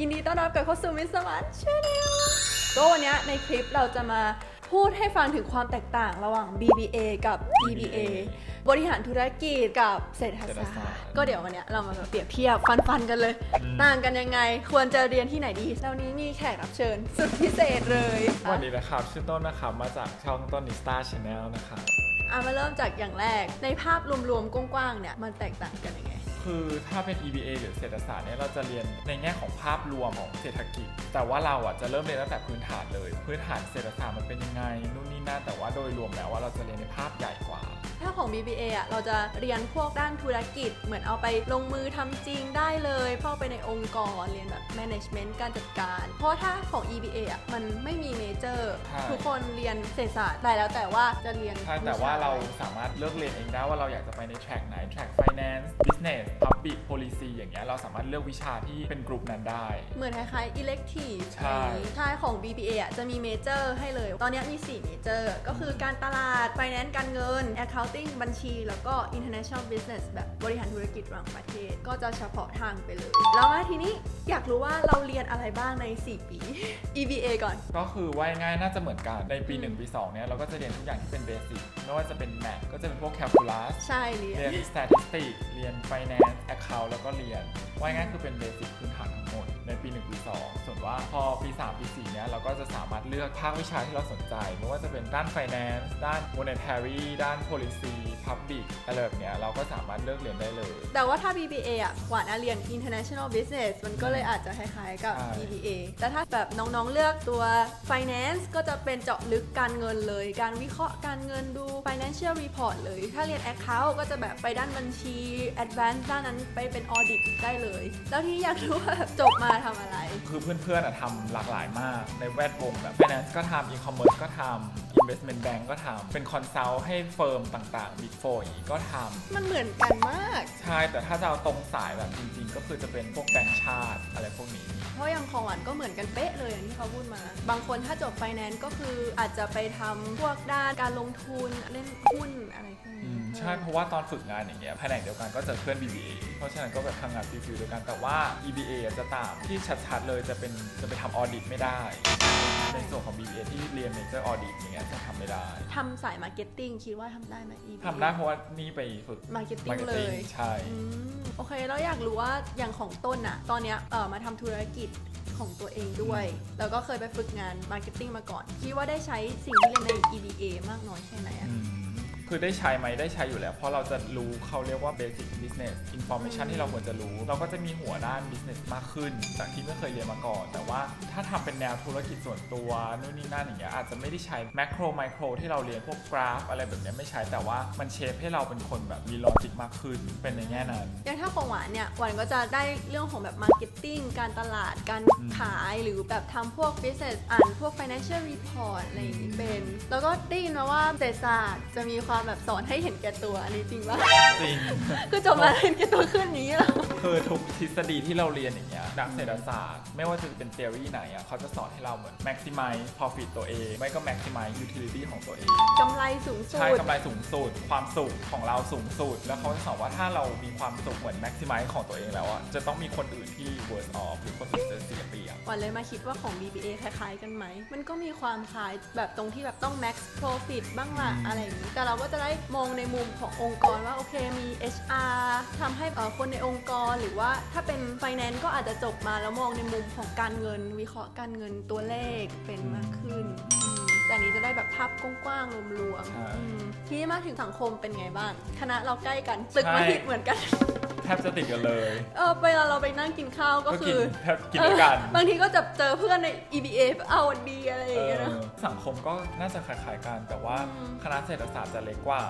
ยินดีต้อนรับกลับเข้าสู่มิสมาร์ทชาแนลก็วันเนี้ยในคลิปเราจะมาพูดให้ฟังถึงความแตกต่างระหว่าง BBA กับ EBA บริหารธุรกิจกับเศรษฐเศรษฐศาศาสสตตร์ร์ก็เดี๋ยววันเนี้ยเรามาเปรียบเทียบฟันๆกันเลยอืมต่างกันยังไง ควรจะเรียนที่ไหนดีแล้วนี้มีแขกรับเชิญ สุดพิเศษเลยสวัสดีนะครับ ชื่อต้นนะครับ มาจากช่องต้นนิสตาชาแนลนะครับอะมาเริ่มจากอย่างแรกในภาพรวมๆกว้างๆเนี่ยมันแตกต่างกันยังไง คือถ้าเป็น EBA หรือเศรษฐศาสตร์เนี่ยเราจะเรียนในแง่ของภาพรวมของเศรษฐกิจ แต่ว่าเราอะจะเริ่มเรียนตั้งแต่พื้นฐานเลย พื้นฐานเศรษฐศาสตร์มันเป็นยังไงนู่นนี่นั่นแต่ว่าโดยรวมแล้วว่าเราจะเรียนในภาพใหญ่กว่า ถ้าของ BBA อะเราจะเรียนพวกด้านธุรกิจ เหมือนเอาไปลงมือทำจริงได้เลยเข้าไปในองค์กรเรียนแบบ management การจัดการ เพราะถ้าของ EBA อะมันไม่มีเมเจอร์ใช่ ทุกคนเรียนเศรษฐศาสตร์ได้แล้วแต่ว่าจะเรียนใช่แต่ว่าเราสามารถเลือกเรียนเองได้ว่าเราอยากจะไปใน track ไหน track finance business public policy อย่างเงี้ยเราสามารถเลือกวิชาที่เป็นกลุ่มนั้นได้ เหมือนคล้ายๆ elective ใช่ อะไรอย่างงี้ใช่ของ BBA อะจะมีเมเจอร์ให้เลย ตอนเนี้ยมี4เมเจอร์ก็คือการตลาด finance การเงิน accounting บัญชี แล้วก็ international business แบบบริหารธุรกิจระหว่างประเทศ ก็จะเฉพาะทางไปเลย แล้วมาทีนี้อยากรู้ว่าเราเรียนอะไรบ้างใน 4 ปี EBA ก่อน ก็คือว่าง่ายๆน่าจะเหมือนกันในปีอืม1ปี 2 เนี่ยเราก็จะเรียนทุกอย่างที่เป็นเบสิกไม่ว่าจะเป็นแมทก็จะเป็นพวก calculus ใช่เรียน เรียน statistics เรียน finance account แล้วก็เรียน ว่าง่ายๆคือเป็นเบสิกพื้นฐานทั้งหมดในปี 1 ปี 2 ส่วนว่าพอปี 3 ปี 4 เนี่ยเราก็จะสามารถเลือกภาควิชาที่เราสนใจไม่ว่าจะเป็นด้าน finance ด้าน monetary ด้าน policy public อะไรแบบเนี้ยเราก็สามารถเลือกเรียนได้เลย แต่ว่าถ้า BBA อะหวานอะเรียน international business มันก็เลยอาจจะคล้ายๆกับ ใช่ BBA แต่ถ้าแบบน้องๆเลือกตัว finance ก็จะเป็นเจาะลึกการเงินเลย การวิเคราะห์การเงินดู financial report เลย ถ้าเรียน account ก็จะแบบไปด้านบัญชี advance ด้านนั้นไปเป็น audit ได้เลย แล้วที่อยากรู้ว่าแบบจบมาทำอะไร คือเพื่อนๆอะทำหลากหลายมากในแวดวงแบบ finance ก็ทำ e-commerce ก็ทำ investment bank ก็ทำเป็น consult ให้เฟิร์มต่างๆ big four อย่างงี้ก็ทำมันเหมือนกันมาก ใช่แต่ถ้าจะเอาตรงสายแบบจริง ๆ ก็คือจะเป็นพวกแบงค์ชาติอะไรพวกนี้ เพราะอย่างของหวานก็เหมือนกันเป๊ะเลยอย่างที่เขาพูดมา บางคนถ้าจบ finance ก็คืออาจจะไปทำพวกด้านการลงทุนเล่นหุ้นอะไรพวก อืนี้มใช่เพราะว่าตอนฝึกงานอย่างเงี้ยแผนกเดียวกันก็เจอเพื่อน BBA เพราะฉะนั้นก็แบบทำงานฟิลๆเดียวกันแต่ว่า EBA อะจะต่างที่ชัดๆเลยจะเป็นจะไปทำออดิตไม่ได้ ในส่วนของ BBA ที่เรียนเมเจอร์ออดิตอย่างเงี้ยจะทำไม่ได้ทำสาย marketing คิดว่าทำได้ไหม EBA ทำได้เพราะว่านี่ไปฝึก marketing มาร์เก็ตเลติ้งยใช่ อืมโอเคแล้วอยากรู้ว่าอย่างของต้นอะตอนเนี้ยเออมาทำธุรกิจของตัวเองด้วย แล้วก็เคยไปฝึกงาน marketing มาก่อน คิดว่าได้ใช้สิ่งที่เรียนใน EBA มากน้อยแค่ไหนอะ อืม คือได้ใช้ไหมได้ใช้อยู่แล้ว เพราะเราจะรู้เขาเรียกว่า basic business information อืมที่เราควรจะรู้ เราก็จะมีหัวด้าน business มากขึ้น จากที่ไม่เคยเรียนมาก่อน แต่ว่าถ้าทำเป็นแนวธุรกิจส่วนตัวนู่นนี่นั่นอย่างเงี้ยอาจจะไม่ได้ใช้ macro micro ที่เราเรียนพวกกราฟ อะไรแบบเนี้ยไม่ใช้แต่ว่ามันเชฟให้เราเป็นคนแบบมี logic มากขึ้นเป็นในแง่นั้นอย่างถ้าของหวานเนี่ยหวานก็จะได้เรื่องของแบบ marketing การตลาดการอืมขายหรือแบบทำพวก business อ่านพวก financial report อะไรอย่างนี้เป็น แล้วก็ได้ยินมาว่าเศรษฐศาสตร์จะมีความแบบสอนให้เห็นแก่ตัวอันนี้จริงปะจริง คือจบมาเห็นแก่ตัวขึ้นนี้เหรอ คือทุกทฤษฎีที่เราเรียนอย่างเงี้ยนักเศรษฐศาสตร์ ไม่ว่าจะเป็น theory ไหนอะเขาจะสอนให้เราเหมือน maximize profit ตัวเอง ไม่ก็ maximize utility ของตัวเอง กำไรสูงสุใช่ดกำไรสูงสุด ความสุขของเราสูงสุด แล้วเขาจะสอนว่าถ้าเรามีความสุขเหมือน maximize ของตัวเองแล้วอะจะต้องมีคนอื่นที่ worse off หรือคนอื่นจะเสียเปรียบหวันเลยมาคิดว่าของ BBA คล้ายๆกันไหม มันก็มีความคล้ายแบบตรงที่แบบต้อง max profit บ้างละอืมอะไรอย่างนี้ แต่เราก็จะได้มองในมุมขององค์กรว่าโอเคมี HR ทำให้เอ่อคนในองค์กรหรือว่าถ้าเป็น finance ก็อาจจะจบมาแล้วมองในมุมของการเงิน วิเคราะห์การเงินตัวเลขเป็นมากขึ้นอืมแต่อันนี้จะได้แบบภาพกว้างๆรวมใช่ ๆอืมทีนี้มาถึงสังคมเป็นไงบ้างคณะเราใกล้กันตึกใช่มหิดเหมือนกัน แทบจะติดกันเลย เออเวลาเราไปนั่งกินข้าวก็ก็คืกินอแทบกินด้วยกัน เออบางทีก็จะเจอเพื่อนใน EBA เอาวันดีอะไรอย่างเงี้ยเอนะอสังคมก็น่าจะคล้ายๆกันแต่ว่าอืมคณะเศรษฐศาสตร์จะเล็กกว่า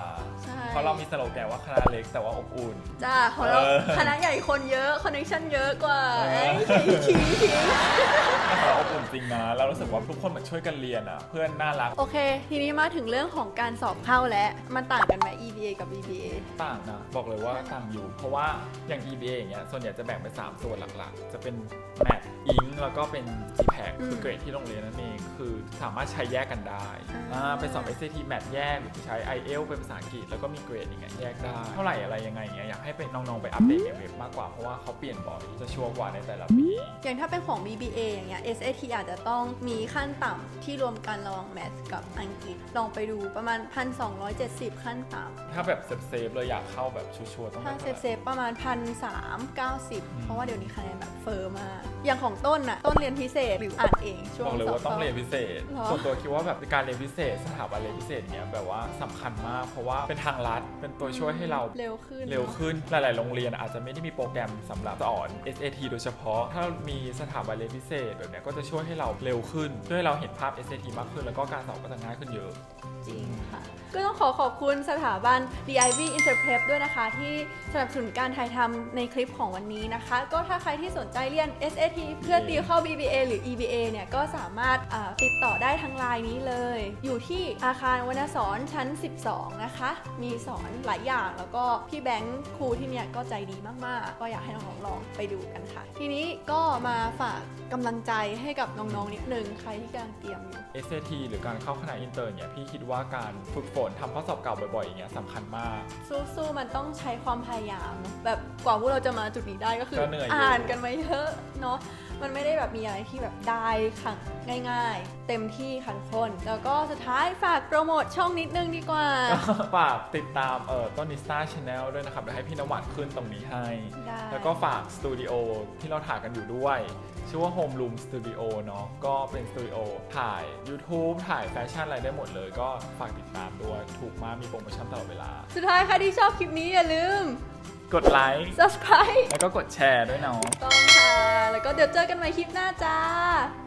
ใช่ เพราะเรามีสโลแกนว่าคณะเล็กแต่ว่าอบอุ่น จ้าของเราเออ คณะใหญ่คนเยอะคอนเนคชั่นเยอะกว่าเออไอ้ขิงขิงขิงเราอบอุ่นจริงนะเรารู้สึกว่าทุกคนเหมือนช่วยกันเรียนอะ เพื่อนน่ารักโอเค ทีนี้มาถึงเรื่องของการสอบเข้าแล้ว มันต่างกันไหม EBA กับ BBA ต่างนะบอกเลยว่าต่างอยู่ เพราะว่าอย่าง EBA อย่างเงี้ยส่วนใหญ่จะแบ่งเป็น3ส่วนหลักๆ จะเป็น Math อิงแล้วก็เป็น g p a c อืมคือเกรดที่โรงเรียนนั่นเองคือสามารถใช้แยกกันได้อ่าอ่าไปสอบ SAT MAT แยกหรือใช้ IELTS เป็นภาษาอังกฤษแล้วก็มีเกรดอย่างเงี้ยแยกได้ เท่าไหร่อะไรยังไงอย่างเงี้ยอยากให้เป็นน้องๆไปอัปเดตในเว็บมากกว่าเพราะว่าเขาเปลี่ยนบ่อยจะชัวร์กว่าในแต่ละปีอย่างถ้าเป็นของ BBA อย่างเงี้ย SAT อาจจะต้องมีขั้นต่ำที่รวมกันระหว่าง Math กับอังกฤษลองไปดูประมาณ 1,270 ขั้นต่ำถ้าแบบเซฟๆเลยอยากเข้าแบบชัวร์ๆต้องถ้าได้เซเท่าฟไหร่เซฟๆประมาณ1,390เพราะว่าเดี๋ยวนี้คะแนนแบบเฟอร์มากอย่างของต้นน่ะต้นเรียนพิเศษหรืออ่านเองช่วงบอกเลยสอบว่าต้องเข้าเรียนพิเศษเหรอ ส่วนตัวคิดว่าแบบการเรียนพิเศษ สถาบันเรียนพิเศษเนี้ยแบบว่าสำคัญมาก เพราะว่าเป็นทางลัดเป็นตัวช่วยให้เรา เร็วขึ้น เร็วขึ้น หลาย ๆ โรงเรียนอาจจะไม่ได้มีโปรแกรมสำหรับสอน SAT โดยเฉพาะ ถ้ามีสถาบันเรียนพิเศษแบบเนี้ยก็จะช่วยให้เราเร็วขึ้น ช่วยให้เราเห็นภาพ SAT มากขึ้น แล้วก็การสอบก็จะง่ายขึ้นเยอะ จริงค่ะ ก็ต้องขอขอบคุณสถาบัน DIV Interprep ด้วยนะคะ ที่สนับสนุนการถ่ายทำในคลิปของวันนี้นะคะ ก็ถ้าใครที่สนใจเรียน SAT เพื่อติวเข้า BBA หรือ EBA เนี่ยก็สามารถอ่าติดต่อได้ทางไลน์นี้เลย อยู่ที่อาคารวรรณสอนชั้น 12 นะคะ มีสอนหลายอย่างแล้วก็พี่แบงค์ครูที่เนี่ยก็ใจดีมากๆ ก็อยากให้น้องๆลองไปดูกันค่ะ ทีนี้ก็มาฝากกำลังใจให้กับน้องๆนิดนึงใครที่กำลังเตรียมอยู่ SAT หรือการเข้าคณะอินเตอร์เนี่ยพี่คิดว่าการฝึกฝนทำข้อสอบเก่าบ่อยๆอย่างเงี้ยสำคัญมาก สู้ๆมันต้องใช้ความพยายามเนอะแบบกว่าพวกเราจะมาจุดนี้ได้ก็คือก็เหนื่อยอยู่ อ่านกันมาเยอะเนาะมันไม่ได้แบบมีอะไรที่แบบได้ค่ะง่าย ๆ เต็มที่ค่ะทุกคน แล้วก็สุดท้ายฝากโปรโมทช่องนิดนึงดีกว่าก็ฝากติดตามเอ่อต้นนิสตาชาแนลด้วยนะครับเดี๋ยวให้พี่นวัดขึ้นตรงนี้ให้ ได้ แล้วก็ฝากสตูดิโอที่เราถ่ายกันอยู่ด้วย ชื่อว่า Home Room Studio เนาะก็เป็นสตูดิโอถ่าย YouTube ถ่ายแฟชั่นอะไรได้หมดเลย ก็ฝากติดตามด้วย ถูกมากมีโปรโมชั่นตลอดเวลา สุดท้ายใครที่ชอบคลิปนี้อย่าลืม กดไลค์ subscribe แล้วก็กดแชร์ด้วยเนาะ ต้องค่ะ แล้วก็เดี๋ยวเจอกันใหม่คลิปหน้าจ้าบ๊ายบาย